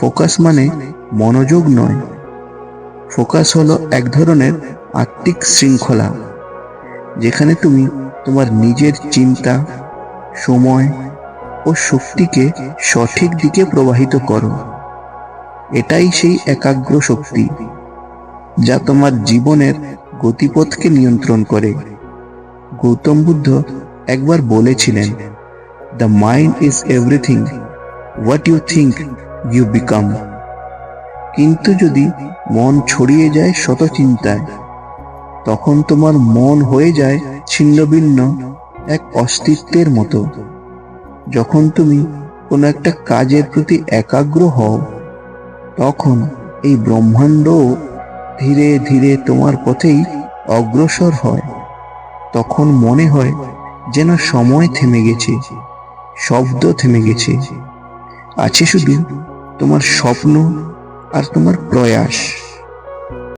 Focus মানে মনোযোগ নয়। ফোকাস হলো এক ধরনের আত্মিক শৃঙ্খলা, যেখানে তুমি তোমার নিজের চিন্তা, সময় ও শক্তিকে সঠিক দিকে প্রবাহিত করো। এটাই সেই একাগ্র শক্তি, যা তোমার জীবনের গতিপথকে নিয়ন্ত্রণ করে। গৌতম বুদ্ধ একবার বলেছিলেন the mind is everything what you think you become কিন্তু যদি মন ছড়িয়ে যায় শত চিন্তায় তখন তোমার মন হয়ে যায় ছিন্নভিন্ন এক অস্তিত্বের মতো। যখন তুমি কোনো একটা কাজের প্রতি একাগ্র হও, তখন এই ব্রহ্মাণ্ডও ধীরে ধীরে তোমার পথেই অগ্রসর হয়। তখন মনে হয় যেন সময় থেমে গেছে, শব্দ থেমে গেছে। আছে শুধু তোমার স্বপ্ন আর তোমার প্রয়াস।